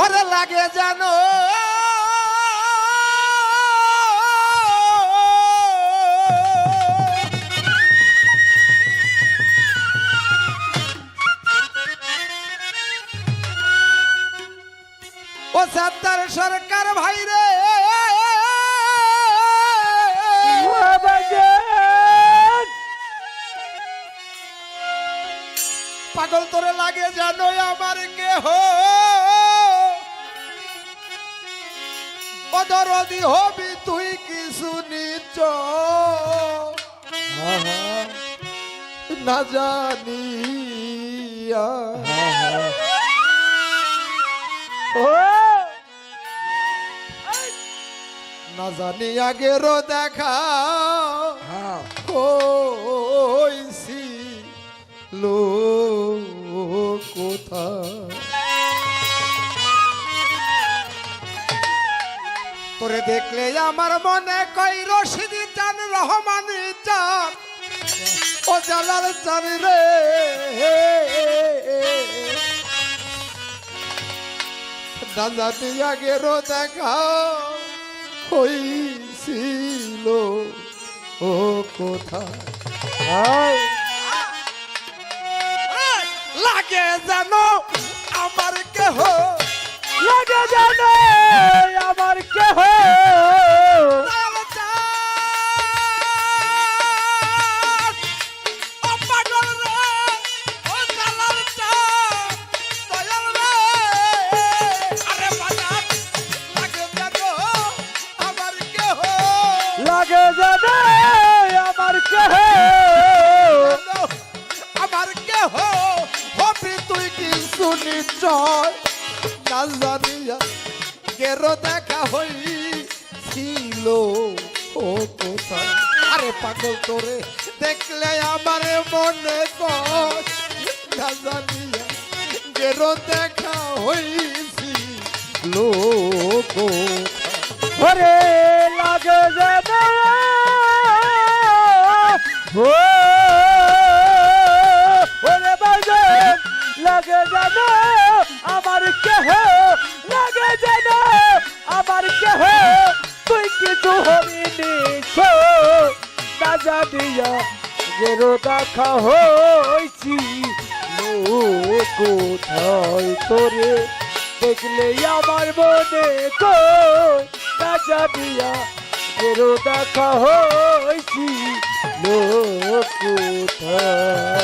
ওরে লাগে জানো? ও সত্তর সরকার ভাই রে। পাগল তোরে লাগে জানো আমার কেহ? অদরদি হবি তুই কিছু নিচ না জানি না জানি আগেরও দেখা কইছি লো কোথায়? তোরে দেখলে আমার মনে কই রশিদি চান রহমান চান ও জালাল চান রে। দাদা তুই আগেরও দেখা হইছিল। ও কোথায়? লাগে জানো আমার কেহ জানো আমার কেহ কের দেখা হইছিল। ও কোথায়? আরে পাগল তোরে, দেখলে আমার মনে জানিয়া কের দেখা কোথায় ওরে লাগে ও ওরে বাজান লাগে জানো আমার কেহ তুই কিছু হবি না জানিয়া গেরো দেখা হইছি কোথায় তোরে দেখলে আমার মনে কই না জানিয়া গেরো দেখা কোথায়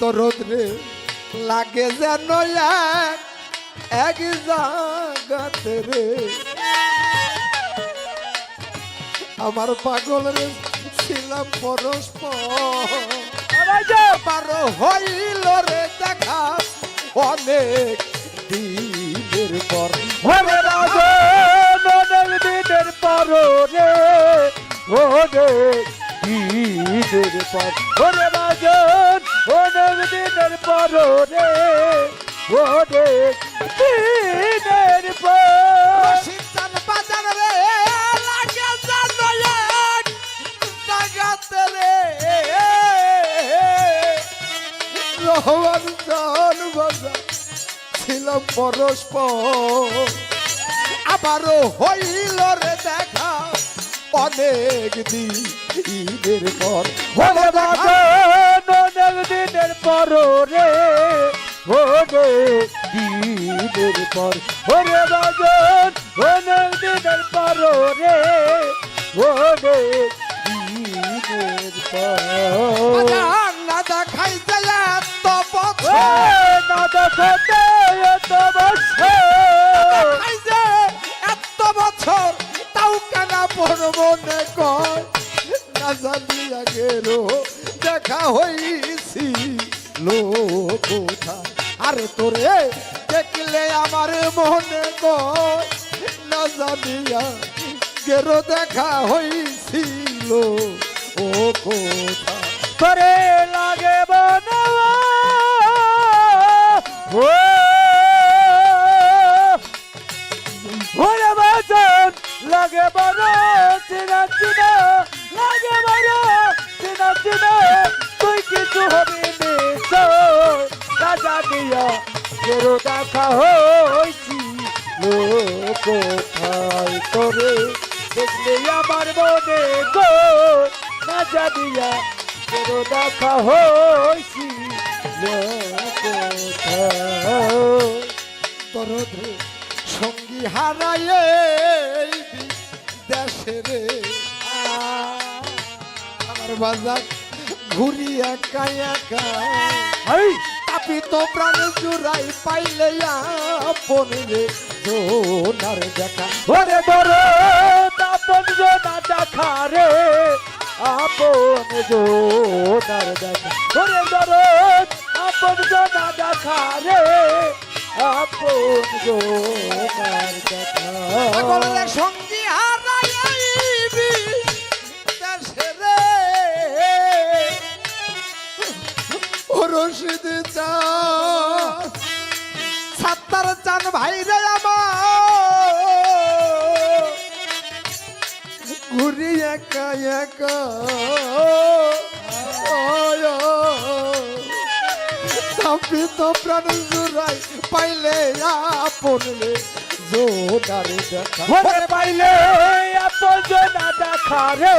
তরদ্রে লাগে যেন এক জাগাতে রে। আমার পাগল রে ছিলাম পরস্পর। বারো হইল রে দেখা অনেক দিনের পর। অনেক দিনের পর রে ওরে দিনের পর। ওরে রাজন অনেক দিনের পর রে ওরে দিনের পর। রহমান জান বাজার ছিলাম পরস্পর। আবারও হইল রে দেখা অনেক দিনের পর। অনেক দিনের পর রে। ওরে দিনের পর। ওরে রাজন অনেক দিনের পর রে। ওরে দিনের পর। এত বছর তাও কেনা না জানি আগেরও দেখা হইছি কোথায় আরে তোরে দেখলে আমার মনে না জানিয়া দেখা হইছিল ও কোথায় করে লাগে বনवा ও ওরে বাজন লাগে বড়, চিনা চিনা, লাগে বড়, চিনা চিনা, তুই কিছু হবি রাজা দিয়া কেরো দেখা হইছে কোথায় তোরে দেখলে আমার মনে গো না জানিয়া তোর দেখা হয়েছিল কোথায় দরদে সঙ্গী হারায় দেশে রে আমার বাজার ঘুরি একা একা এই আপনি তো প্রাণ জুড়াই পাইলে আপন রে সোনার দেখা। ওরে বড় আপন জোনা দেখা রে আপন জোনার দেখা। ওরে বড় আপন জোনা দেখা রে আপন জোনার দেখা সঙ্গী হারাইবি দেশে রে রশিদ চান সাত্তার চান ভাই রে আমার। ঘুরি একা একা। তাপি তো প্রাণ জুড়াই পাইলে আপন রে জোদার দেখা পাইলে আপন জোনা দেখা রে,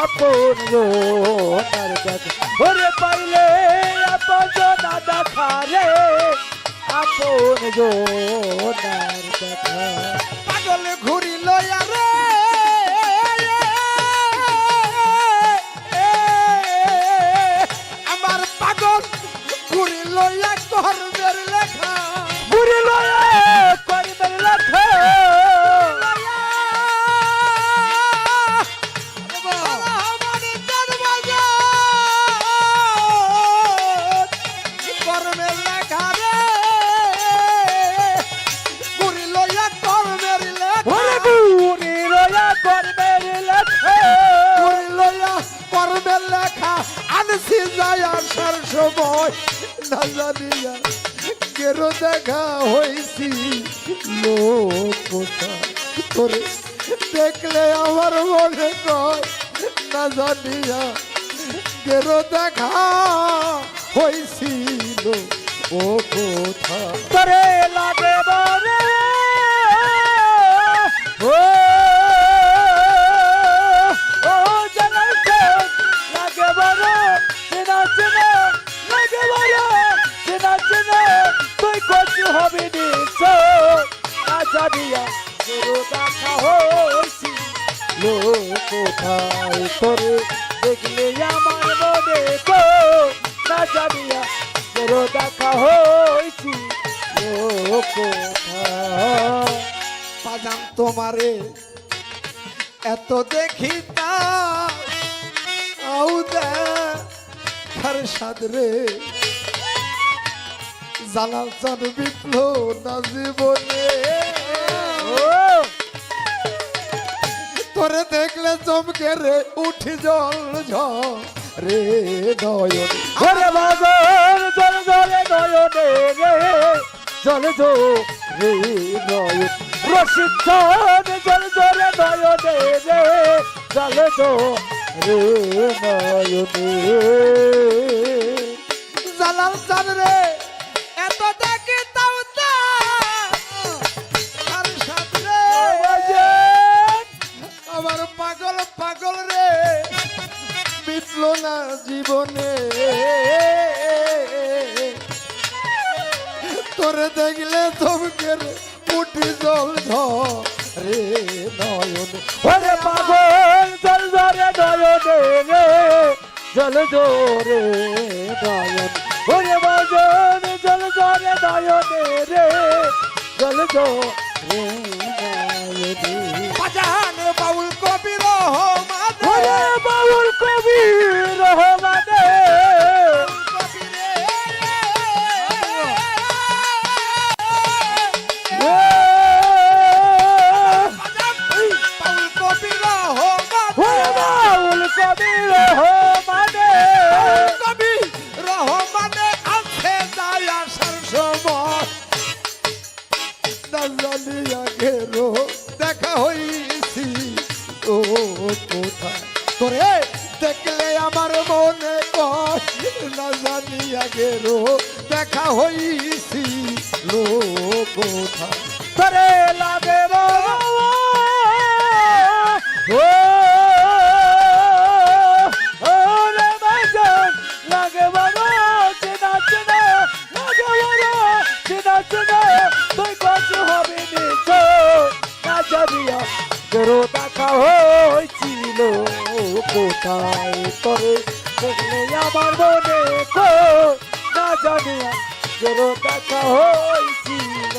আপন জোনার দেখা। ওরে পাইলে আপন জোনা দেখা রে, আপন জোনার দেখা। সময় না জানিয়া কেরো দেখা হয়েছি লোক কোথায় তোরে দেখলে আমার মনে কয়, না জানিয়া কেরো দেখা হয়েছিল ও কোথায় করে লাগে বরে কোথায় তোরে দেখলে আমার মনে কো না জানিয়া তোর দেখা হয়েছি। লোক কোথায়? পাজাম তোমারে এত দেখি তা আউ দে খার সাদরে জালাল চাঁদ বিপ্ল না জীবনে চমকে রে উঠি জল ঝড় রে নয়ন। ওরে বাজার জল জলে নয়নে রে। জল জো রে নয়ন। রশিদ চাঁদ জল জলে নয়নে জল জো রে। নয়নে দেখলে চমকে রে উঠি জল ধরে নয়ন। ওরে পাগল, জল ধরে নয়ন জল ধরে নয়ন। ওরে পাগল, জল ধরে নয়ন রে, জল ধরে নয়নে। না জানিয়া গেরো দেখা হইছি লো কোথায় তোরে লাগে দেখা হয়েছিল কোথায় তোরে দেখলে আমার মনে কো, না জানিয়া তোর দেখা হয়েছিল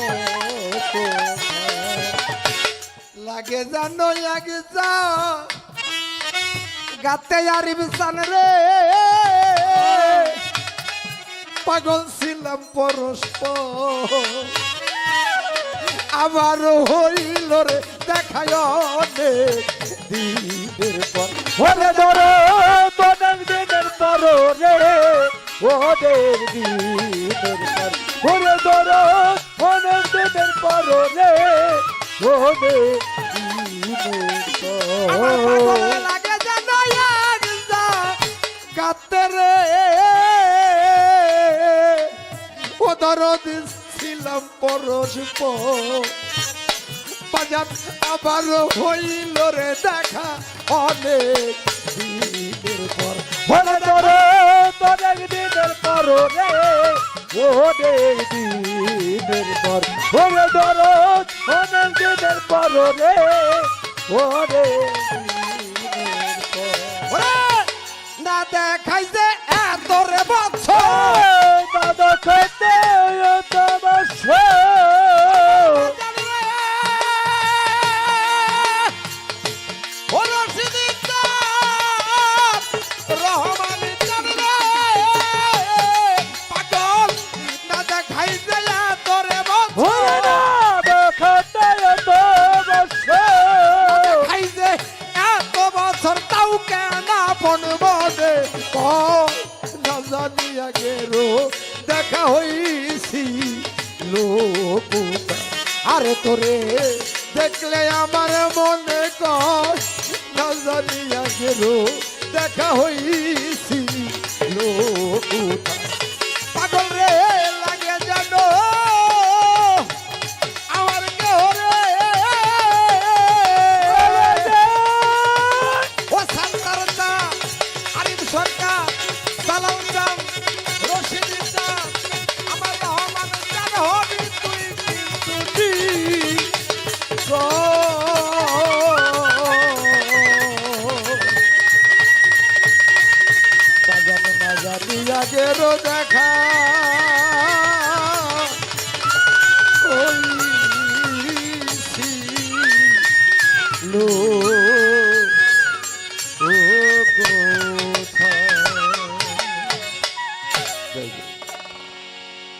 লাগে জানো আগে যা গাতে আরি বিছান রে। পাগল ছিলাম পরস্পর। আবার হইল রে দেখায় দিনের পর। ওরে ধরো পর রে ওদের দিনের পর ওরে ধরো অনেক দিনের পর রে ওদের দিনের পর গাতে রে। ও দরদ ছিলাম পরস্পর বাজার আবার হইল রে দেখা। অনেক দিনের পর ওরে ধরো অনেক দিনের পর রে ওদের দিনের পর। ওরে ধরো অনেক দিনের পর রে ও দিনের না দেখাইছে এত রে বছর। না খেতে দেখা হইছি লোক আরে তোরে দেখলে আমার মনে কর না জানি আগের